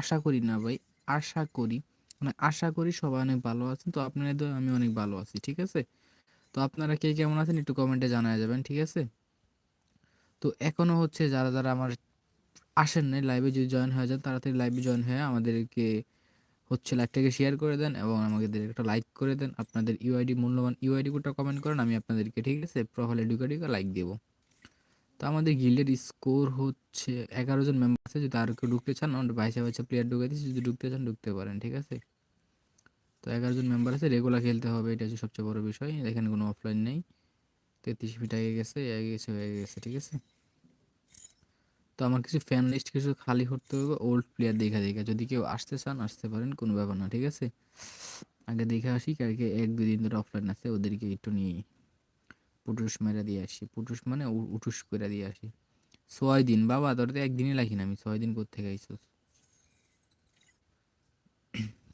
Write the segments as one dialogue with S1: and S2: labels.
S1: আশা করি না ভাই, আশা করি। মানে আশা করি সবাই অনেক ভালো আছেন, তো আপনাদের দোয়ায় আমি অনেক ভালো আছি, ঠিক আছে? তো আপনারা কে কেমন আছেন একটু কমেন্টে জানা যাবেন, ঠিক আছে? তো এখনও হচ্ছে যারা যারা আমার আসেন নাই লাইভে যদি জয়েন হয়ে যান তাড়াতাড়ি লাইভে জয়েন হয়ে আমাদেরকে হচ্ছে লাইভটাকে শেয়ার করে দেন এবং আমাদের একটা লাইক করে দেন। আপনাদের ইউআইডি মূল্যবান ইউআইডি কোডটা কমেন্ট করেন, আমি আপনাদেরকে, ঠিক আছে? প্রোফাইলে ঢুকে ঢুকে লাইক দেবো। তো আমাদের গিল্ডের স্কোর হচ্ছে এগারো জন মেম্বার আছে, যদি আর কেউ ঢুকতে চান আমাদের বাইশে বাইশে প্লেয়ার ঢুকে দিচ্ছি যদি ঢুকতে চান ঢুকতে পারেন, ঠিক আছে? তো এগারো জন মেম্বার আছে রেগুলার খেলতে হবে, এটা হচ্ছে সবচেয়ে বড় বিষয়, এখানে কোনো অফলাইন নেই। তেত্রিশ ফিট আগে গেছে আগে গেছে, হয়ে গেছে, ঠিক আছে? তো আমার কিছু ফ্যান লিস্ট কিছু খালি করতে হবে ওল্ড প্লেয়ার দেখা দেখা, যদি কেউ আসতে চান, আসতে পারেন, কোনো ব্যাপার না, ঠিক আছে? আগে দেখে আসি, কালকে এক দুই দিন ধরে অফলাইন আছে, ওদেরকে একটু নিয়ে পুটুস মেরে দিয়ে আসি, পুটুস মানে উ- উটুস করে দিয়ে আসি। ছয় দিন বাবা তোর তো একদিনই লাগি না, আমি ছয় দিন করতে গাইছো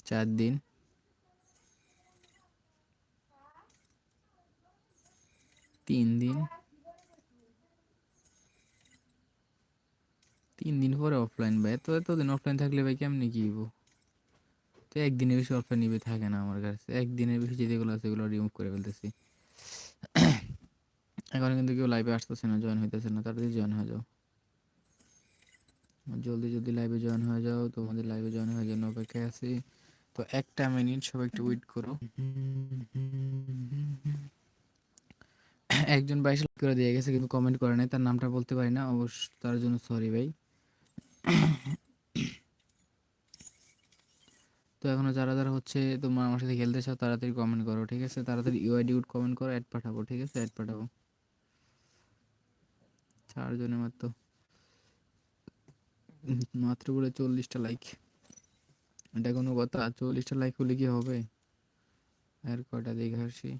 S1: চার দিন তিন দিন তিন দিন পরে অফলাইন ভাই এত এতদিন অফলাইন থাকলে ভাই কেমনি কি? তো একদিনের বেশি অফলাইন নিবে থাকে না আমার কাছে, একদিনের বেশি যেগুলো আছে সেগুলো রিমুভ করে ফেলতেছি। এখন কিন্তু কেউ লাইভে আসতেছে না জয়েন হইতেছে না, তাড়াতাড়ি জয়েন হয়ে যাও। জলদি জলদি লাইভে জয়েন হয়ে যাও, তোমাদের লাইভে জয়েন হয়ে জন্য অপেক্ষায় আছি। তো একটা মিনিট সবাই একটু ওয়েট করো। একজন বাইশ করে দিয়ে গেছে, কিন্তু কমেন্ট করে নাই, তার নামটা বলতে পারি না, অবশ্য তার জন্য সরি ভাই। তো এখনও যারা যারা হচ্ছে তোমার আমার সাথে খেলতে চাও, তাড়াতাড়ি কমেন্ট করো, ঠিক আছে? তাড়াতাড়ি ইউআইডি কমেন্ট করো অ্যাড পাঠাবো, ঠিক আছে? অ্যাড পাঠাবো। চারজনে মাত্র। মাত্র বলে চল্লিশটা লাইক এটা কোনো কথা, চল্লিশটা লাইক হলে কি হবে? আর কটা দেখে আসি।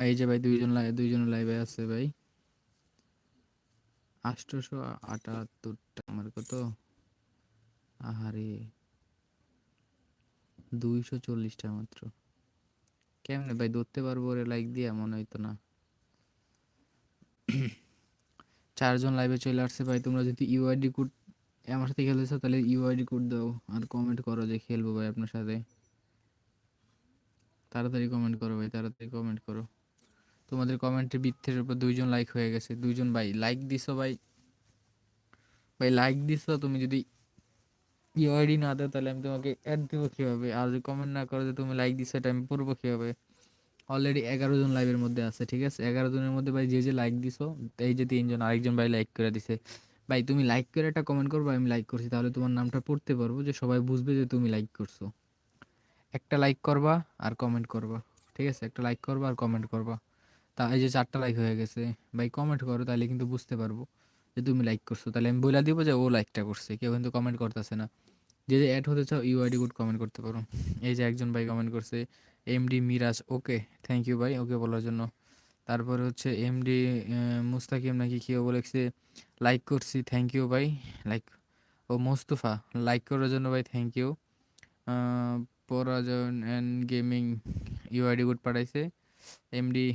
S1: এই যে ভাই, দুইজন লাইভ দুইজন লাইভে আছে ভাই। আষ্টশো আটাত্তরটা, আমার কত? আহারে। দুইশো চল্লিশটা মাত্র। কেমনে ভাই, ধরতে পারব রে লাইক দিয়ে? মনে হইতো না। চারজন লাইভে চলে আসছে ভাই, তোমরা যদি ইউআইডি কোড আমার সাথে খেলতেছো তাহলে ইউআইডি কোড দাও আর কমেন্ট করো যে খেলব ভাই আপনার সাথে। তাড়াতাড়ি কমেন্ট করো ভাই, তাড়াতাড়ি কমেন্ট করো। তোমাদের কমেন্টের বৃত্তের উপর দুইজন লাইক হয়ে গেছে, দুইজন ভাই লাইক দিছো ভাই। ভাই লাইক দিছো, তুমি যদি ইউআইডি না দাও, তাহলে আমি তোমাকে অ্যাড দেবো কীভাবে? আর যদি কমেন্ট না করো যে তুমি লাইক দিছো, এটা আমি পড়ব কীভাবে? অলরেডি এগারো জন লাইভের মধ্যে আছে, ঠিক আছে? এগারো জনের মধ্যে ভাই যে যে লাইক দিছো, এই যে তিনজন, আরেকজন ভাই লাইক করে দিছে। ভাই তুমি লাইক করে একটা কমেন্ট করব, আমি লাইক করছি, তাহলে তোমার নামটা পড়তে পারব যে সবাই বুঝবে যে তুমি লাইক করছ। একটা লাইক করবা আর কমেন্ট করবা, ঠিক আছে? একটা লাইক করবা আর কমেন্ট করবা। তা এই যে চারটা লাইক হয়ে গেছে, ভাই কমেন্ট করো, তাহলে কিন্তু বুঝতে পারব যে তুমি লাইক করছ। তাহলে আমি বলে দিব যে ও লাইকটা করছে, কেউ কিন্তু কমেন্ট করতেছে না। যে যে অ্যাড হতে চাও ইউআইডি কোড কমেন্ট করতে পারো। এই যে একজন ভাই কমেন্ট করছে MD Miraj okay thank you ভাই ওকে বলার জন্য। তারপরে হচ্ছে এমডি মুস্তাকিম নাকি কেউ বলেছে লাইক করছি থ্যাংক ইউ ভাই লাইক ও মোস্তফা লাইক করার জন্য ভাই থ্যাংক ইউ পরাজন অ্যান্ড গেমিং ইউআইডি কোড পাঠাইছে এমডি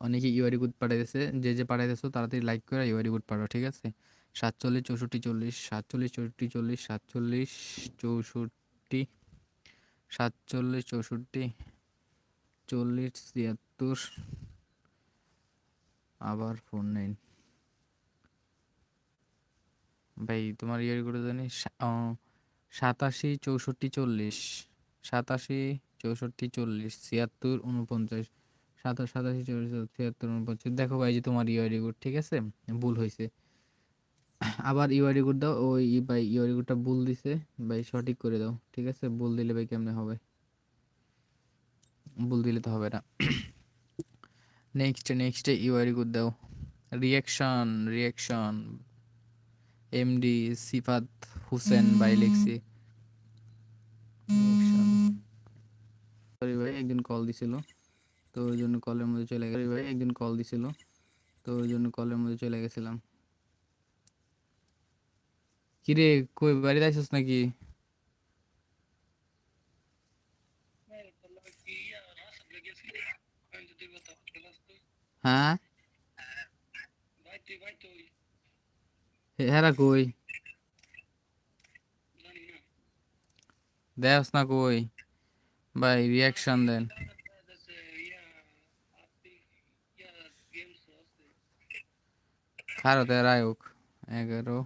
S1: অনেকে ইউআইডি কোড পাঠাইতেছে, যে যে পাঠাইতেছো তাড়াতাড়ি লাইক করে ইউআইডি কোড পাঠাও, ঠিক আছে? সাতচল্লিশ, চৌষট্টি, চল্লিশ, সাতচল্লিশ, চৌষট্টি, চল্লিশ, সাতচল্লিশ, চৌষট্টি সাতচল্লিশ, চৌষট্টি, চল্লিশ, ছিয়াত্তর, আবার ফোন নাইন ভাই, তোমার ইয়ে করে জানি সাতাশি, চৌষট্টি, চল্লিশ। সাতাশি, চৌষট্টি, চল্লিশ, ছিয়াত্তর উনপঞ্চাশ সাতাশ, সাতাশি চল্লিশ ছিয়াত্তর উনপঞ্চাশ দেখো ভাই যে তোমার ইউআইডি কোড ঠিক আছে? ভুল হয়েছে আবার ইউআইডি কোড দাও ওই ভাই ইউআইডি কোডটা ভুল দিছে। ভাই সঠিক করে দাও ঠিক আছে? ভুল দিলে ভাই কেমনে হবে? ভুল দিলে তো হবে না। নেক্সট নেক্সট ইউআইডি কোড দাও। Reaction reaction MD Sifat Hossain ভাই লিখছি। সরি ভাই একজন কল দিছিল তো ওই জন্য কলের মধ্যে চলে গেছে। ভাই একজন কল দিছিল তো ওই জন্য কলের মধ্যে চলে গেছিলাম। কিরে কই বাড়িতে আইছিস নাকি হ্যাঁ হেরা কই দেস না কই ভাই রিয়াকশন দেন খারো তেরায়ক এগারো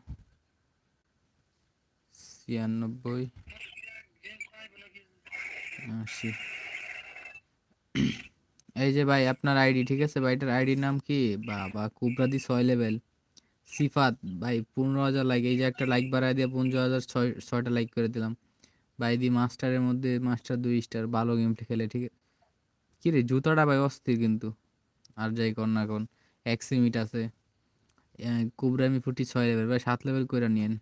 S1: ছিয়ানব্বই, আশি। এই যে ভাই, আপনার আইডি, ঠিক আছে ভাই? এটার আইডির নাম কি? বাবা কুবরাদি ছয় লেভেল। সিফাত, ভাই, পনেরো হাজার লাইক এই যে একটা লাইক বাড়ায় দিয়ে পনেরো হাজার ছয়, ছয়টা লাইক করে দিলাম। ভাই, দি মাস্টারের মধ্যে মাস্টার দুই স্টার ভালো গেমটা খেলে, ঠিক আছে? কি রে, জুতাটা ভাই অস্থির কিন্তু। আর যাই কর না কোন এক্সিমিট আছে। কুবরামি ফুটি ছয় লেভেল, ভাই, সাত লেভেল করে নিয়েন।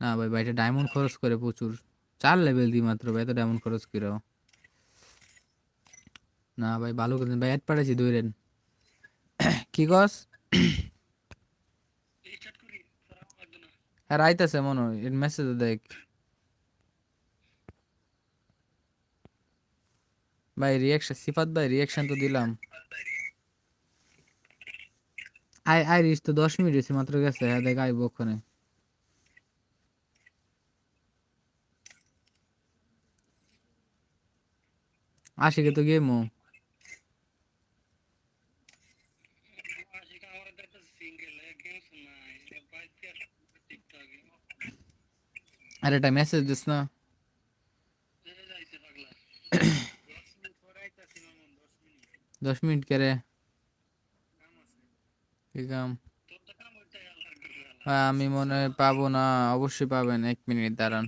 S1: না ভাই ভাই, এটা ডায়মন্ড খরচ করে প্রচুর। চার লেভেল দিই মাত্র ভাই, এত ডায়মন্ড খরচ করেও না ভাই, ভালো করেন ভাই অ্যাড পাঠাইছি দৌড়েন কি কস? হ্যাঁ আইতাছে মনে হয়। মেসেজ দেখ। ভাই রিয়াকশন সিফাত ভাই রিয়াকশন তো দিলাম। আই আই রিচ তো দশ মিনিট হয়েছে মাত্র গেছে। হ্যাঁ দেখ, আইব ওখানে। আশিকে তো গেমও। আরে এটা মেসেজ দিস না। দশ মিনিট করে কাম? আমি মনে পাবো না, অবশ্যই পাবেন, এক মিনিট দাঁড়ান।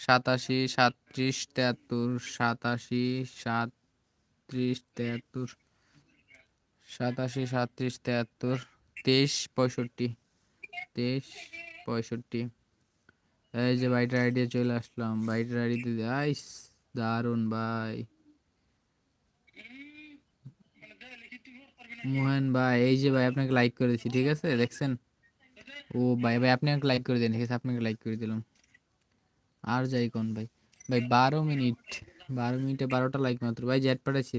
S1: সাতাশি সাতত্রিশ তেহাত্তর সাতাশি সাতত্রিশ তেহাত্তর সাতাশি সাতত্রিশ তেহাত্তর তেইশ, পঁয়ষট্টি তেইশ, পঁয়ষট্টি। এই যে বাইটার আইডিয়া চলে আসলাম। বাইটার আইডিতে আইস দারুণ ভাই। মোহন ভাই, এই যে ভাই, আপনাকে লাইক করে দিচ্ছি ঠিক আছে? দেখছেন? ও ভাই ভাই, আপনি লাইক করে দিন, ঠিক আছে? আপনাকে লাইক করে দিলাম। আর যাই কোন ভাই। ভাই, বারো মিনিট, বারো মিনিটে বারোটা লাইক মাত্র। ভাই জ্যাট পাঠাচ্ছি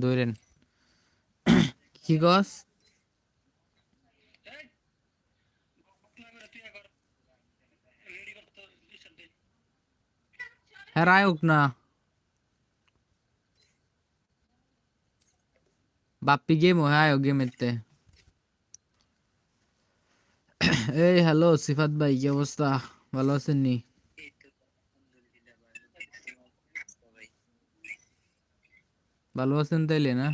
S1: দৌড়েন কি গস হ্যাঁ রায়ক না। বাপ্পি গেম হ্যাঁ গেমেতে এই হ্যালো সিফাত ভাই, কি অবস্থা? ভালো আছেন নি? ভালো আছেন তাইলে, না?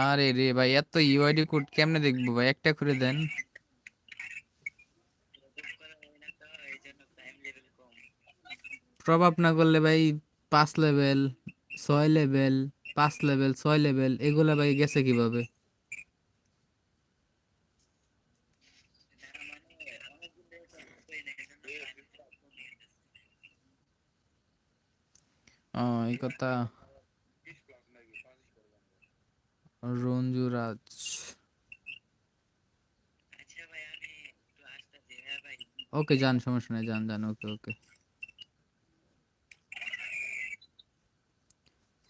S1: আরে রে ভাই, এত ইউআইডি কোড কেমনে দেখব ভাই? একটা করে দেন। প্রভাব না করলে ভাই পাঁচ লেভেল ছয় লেভেল পাঁচ লেভেল ছয় লেভেল এগুলা ভাই গেছে কীভাবে? ও এই কথা। রঞ্জু রাজ ওকে যান সমস্যা নেই যান যান ওকে ওকে।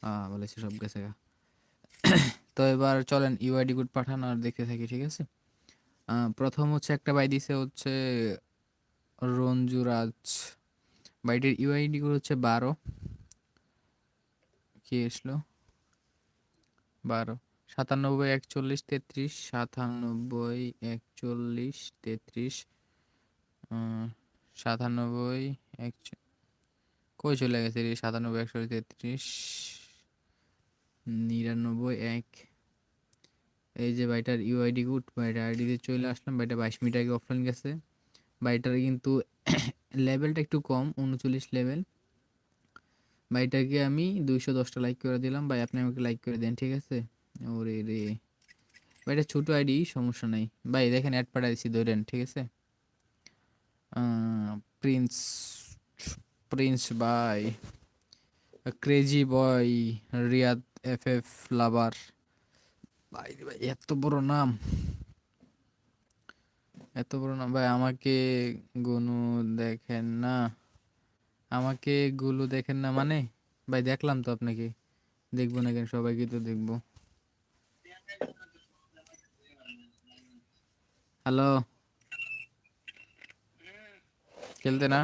S1: হ্যাঁ বলেছি সব গেছে গা। তো এবার চলেন ইউআইডি কোড পাঠান আর দেখতে থাকি ঠিক আছে? আহ, প্রথম হচ্ছে একটা বাই দিছে হচ্ছে রঞ্জু রাজ বাইটির ইউআইডি কোড হচ্ছে বারো। কি আসলো বারো। সাতানব্বই, একচল্লিশ, তেত্রিশ, সাতানব্বই, একচল্লিশ, তেত্রিশ সাতানব্বই এক কই চলে গেছে রে? সাতানব্বই একশো তেত্রিশ, নিরানব্বই, এক। এই যে বাইটার ইউআইডি গুড বাইটার আইডিতে চলে আসলাম। বাইটা বাইশ মিনিট আগে অফলাইন গেছে। বাইটার কিন্তু লেভেলটা একটু কম, উনচল্লিশ লেভেল বাইটাকে আমি দুইশো দশটা লাইক করে দিলাম। ভাই, আপনি আমাকে লাইক করে দেন, ঠিক আছে? ওরে রে। ভাইটা ছোটো আইডি, সমস্যা নাই। ভাই, দেখেন অ্যাড পাঠাই দিচ্ছি ধরেন, ঠিক আছে? Prince prince by crazy boy Riyad F F lover ভাই ভাই, এত বড় নাম। এত বড় নাম। ভাই, আমাকে গুনু দেখেন না। আমাকে গুলো দেখেন না মানে? ভাই, দেখলাম তো আপনাকে। দেখব না কেন? সবাইকে তো দেখব। হ্যালো? খেলতে না?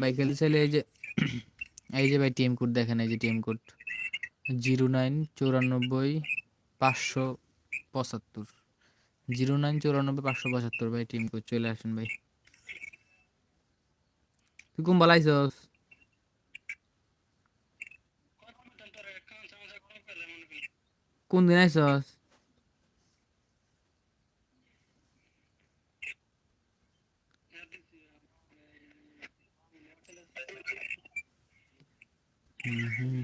S1: ভাই, খেলতে চাইলে এই যে এই যে ভাই টিম কোড দেখেন, এই যে টিম কোড। জিরো নাইন চৌরানব্বই পাঁচশো পঁচাত্তর। জিরো নাইন চৌরানব্বই পাঁচশো পঁচাত্তর ভাই টিম কোড। চলে আসেন ভাই। তুই কোন বলাইছস কোন দিন আইসস হুম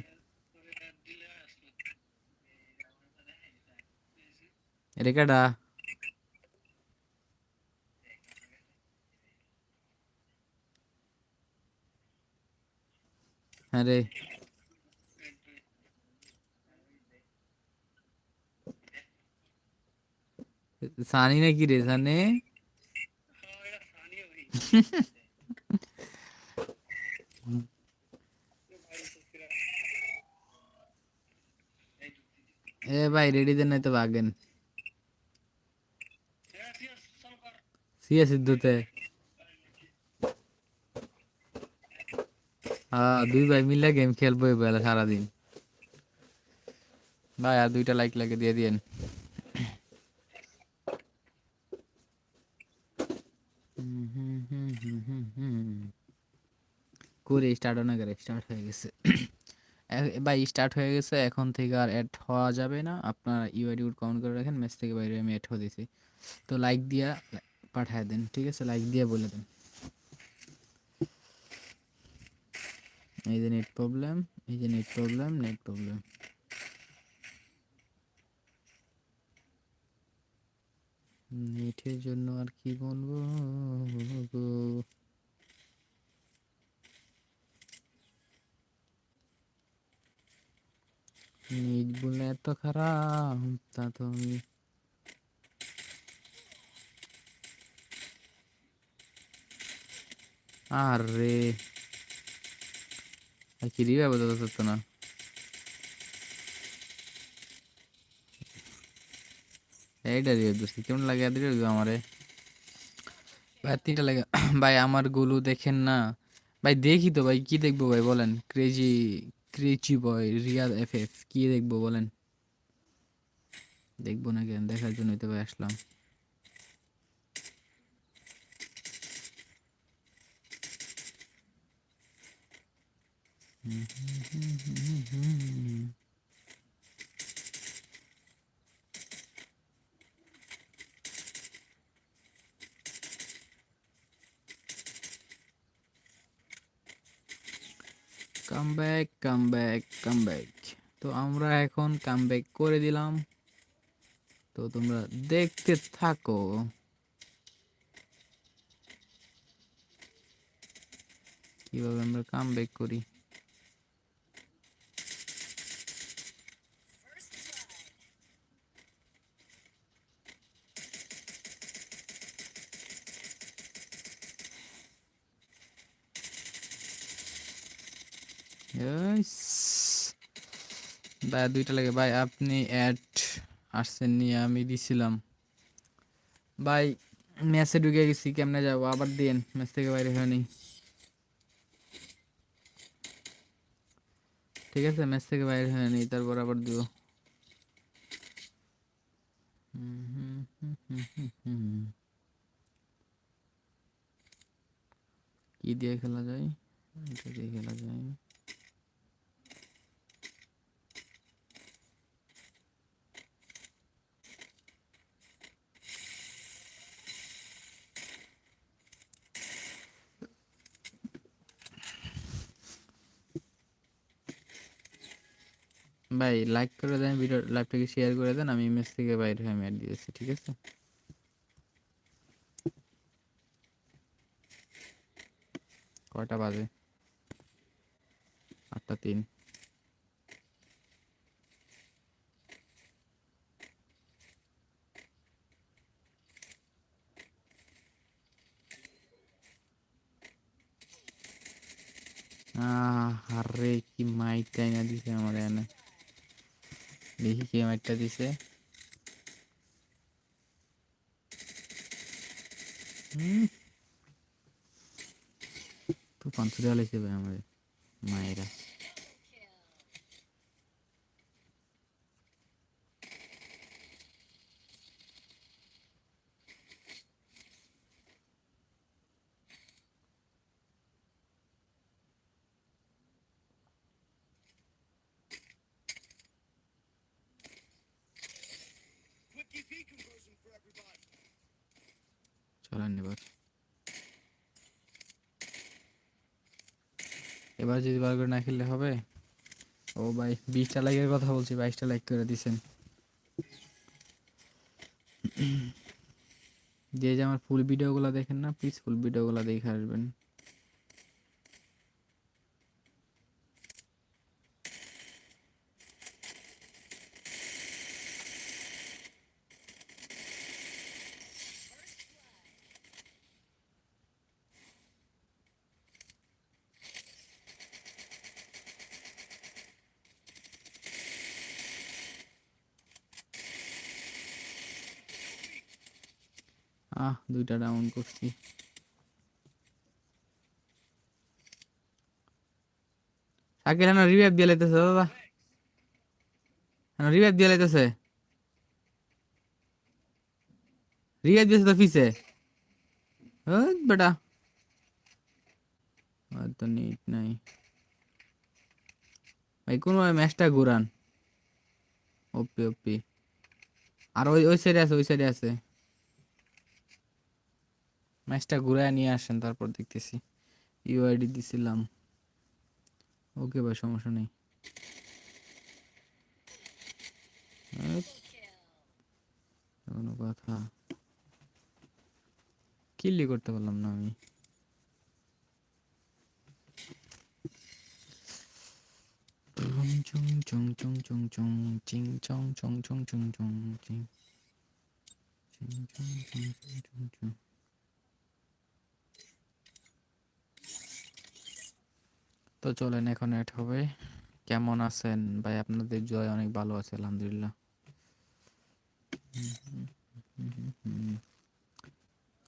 S1: হুম রেখাটা হ্যাঁ রে সানি নাকি রে সানে এ ভাই রেডি দেন নাই তো ভাগেন দুই ভাই মিলে গেম খেলব বেলা সারাদিন। ভাই, আর দুইটা লাইক লাগে, দিয়ে দিয়েন। করে স্টার্ট করে স্টার্ট হয়ে গেছে। ভাই স্টার্ট হয়ে গেছে, এখন থেকে আর অ্যাড হওয়া যাবে না। আপনারা ইউআইডি উড কমেন্ট করে রাখেন মেস থেকে বাইরে আমি অ্যাড হয়ে দিছি তো লাইক দিয়া পাঠায় দেন, ঠিক আছে? লাইক দিয়ে বলে দেন। এই যে নেট প্রবলেম এই যে নেট প্রবলেম নেট প্রবলেম নেটের জন্য আর কি বলব? নেট বলে এত খারাপ, তা তো আমি আরে কি রিভাইভ হতে না এইটা রিভাইভ দিচ্ছি কেমন লাগে এত আমারে ভাই তিনটা লাগে ভাই আমারগুলো দেখেন না ভাই দেখি তো ভাই কি দেখব ভাই বলেন crazy crazy boy Riyad F F কি দেখব বলেন দেখব না কেন দেখার জন্যই তো ভাই আসলাম come back come back come back তো আমরা এখন কাম ব্যাক করে দিলাম। তো তোমরা দেখতে থাকো। কীভাবে আমরা কাম ব্যাক করি? ভাই, দুইটা লাগে। ভাই, আপনি অ্যাড আসছেন নিয়ে আমি দিছিলাম। ভাই ম্যাচে ঢুকে গেছি, কেমনে যাব? আবার দিন ম্যাচ থেকে বাইরে হয়নি ঠিক আছে ম্যাচ থেকে বাইরে হয়নি তারপর আবার দিব। কি দিয়ে খেলা যায়? এটা দিয়ে খেলা যায়। ভাই লাইক করে দেন ভিডিও লাইভটাকে শেয়ার করে দেন, আমি ইমেজ থেকে বাইরে হয়ে অ্যাড দিয়েছি ঠিক আছে? কয়টা বাজে? আটটা তিন। আরে কি মাইকটাই না দিছে আমার। দেখি কে মাইটটা দিছে। হুম পাঁচশো টাকা লাগছে ভাই আমাদের মায়েরা চলেন এবার এবার যদি বার করে না খেললে হবে? ও ভাই, বিশটা লাইকের কথা বলছি, বাইশটা লাইক করে দিছেন। যে যে আমার ফুল ভিডিওগুলো দেখেন না প্লিজ ফুল ভিডিওগুলো দেখে আসবেন। আহ, দুইটা ডাউন করছি। শাকিল না রিভাইভ দিয়ে লাইতেছে দাদা রিভাইভ দিয়ে লাইতেছে। রিভাইভ দিয়েছে তো ওই বেটা। আর তো নিট নাই। ভাই, কোন ম্যাচটা ঘুরান। ওপি ওপি আর ওই ওই সাইডে আছে, ওই সাইডে আছে। ম্যাচটা ঘুরায় নিয়ে আসেন তারপর দেখতেছি ইউআইডি দিছিলাম ওকে ভাই সমস্যা নেই কোনো কথা কিল্লি করতে পারলাম না আমি চুং চুং চুং চুং চুং চুং চিং চং চং চং চুং চুং চিং চিং চং চং চং চং চং তো চলেন এখন এড হবে কেমন আছেন? ভাই, আপনাদের জয় অনেক ভালো আছে, আলহামদুলিল্লাহ।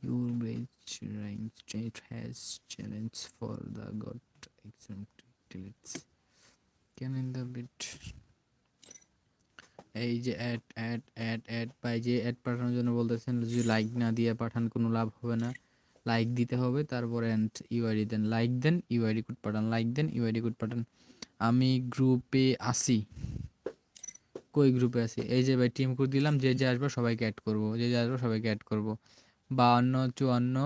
S1: Your rage range it has challenge for the god exam deletes can in the bit. এই যে অ্যাড অ্যাড অ্যাড অ্যাড পাই যে অ্যাড পাঠানোর জন্য বলতেছেন, যদি লাইক না দিয়ে পাঠান, কোনো লাভ হবে না। লাইক দিতে হবে, তারপরে অ্যান্ড ইউআইডি দেন লাইক দেন ইউআইডি কোড পাঠান লাইক দেন ইউআইডি কোড পাঠান আমি গ্রুপে আসি কই গ্রুপে আছি? এই যে ভাই টিম কোড দিলাম, যে যে আসবে সবাইকে অ্যাড করব, যে যে আসবে সবাইকে অ্যাড করব। বাহান্ন চুয়ান্ন,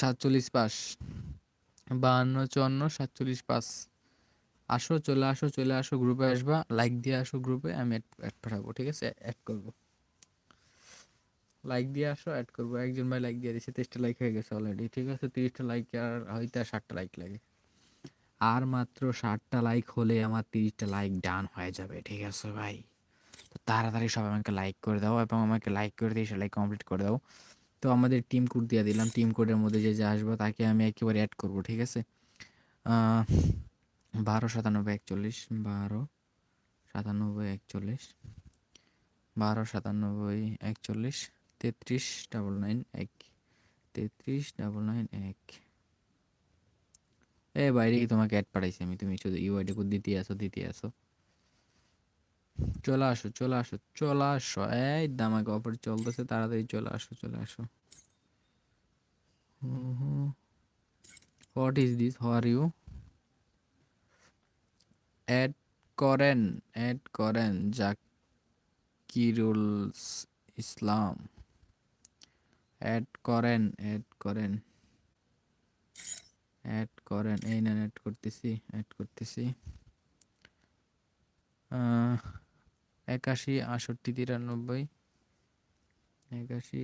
S1: সাতচল্লিশ পাস। বাহান্ন চুয়ান্ন, সাতচল্লিশ পাস। আসো, চলে আসো চলে আসো গ্রুপে আসবা লাইক দিয়ে আসো গ্রুপে আমি অ্যাড পাঠাবো, ঠিক আছে? অ্যাড করব। লাইক দিয়ে আসো অ্যাড করব। একজন ভাই লাইক দিয়ে দিচ্ছে তেইশটা লাইক হয়ে গেছে অলরেডি ঠিক আছে? তিরিশটা লাইক আর হয়তো আর ষাটটা লাইক লাগে। আর মাত্র ষাটটা লাইক হলে আমার তিরিশটা লাইক ডান হয়ে যাবে, ঠিক আছে ভাই? তো তাড়াতাড়ি সবাই আমাকে লাইক করে দাও এবং আমাকে লাইক করে দিয়ে লাইক কমপ্লিট করে দাও। তো আমাদের টিম কোড দিয়ে দিলাম। টিম কোডের মধ্যে যে যে আসবে তাকে আমি একেবারে অ্যাড করব, ঠিক আছে? বারো সাতানব্বই একচল্লিশ, বারো সাতানব্বই একচল্লিশ, বারো সাতানব্বই একচল্লিশ তেত্রিশ ডাবল নাইন এক। তেত্রিশ ডাবল নাইন এক। এ বাইরে তোমাকে অ্যাড পাঠাইছি আমি? তুমি শুধু ইউআইডি কোড দিতে আসো দিতে আসো চলে আসো চলে আসো চলে আসো। এই দামাকে অফার চলতেছে, তাড়াতাড়ি চলে আসো চলে আসো। What is this R you add করেন অ্যাড করেন জাকিরুল ইসলাম অ্যাড করেন অ্যাড করেন। অ্যাড করেন, এই না অ্যাড করতেছি অ্যাড করতেছি। একাশি, আষট্টি, তিরানব্বই। একাশি,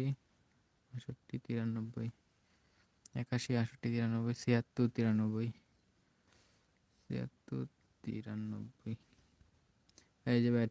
S1: আষট্টি, তিরানব্বই। একাশি, আষট্টি, তিরানব্বই, ছিয়াত্তর তিরানব্বই। ছিয়াত্তর, তিরানব্বই। এই যে ব্যাট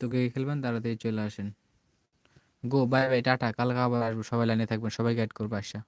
S1: তো কে কে খেলবেন? তাড়াতাড়ি চলে আসেন। গো বাই বাই টাটা। কালকে আবার আসব। সবাই লাইনে থাকবেন। সবাই গাইড করব আসা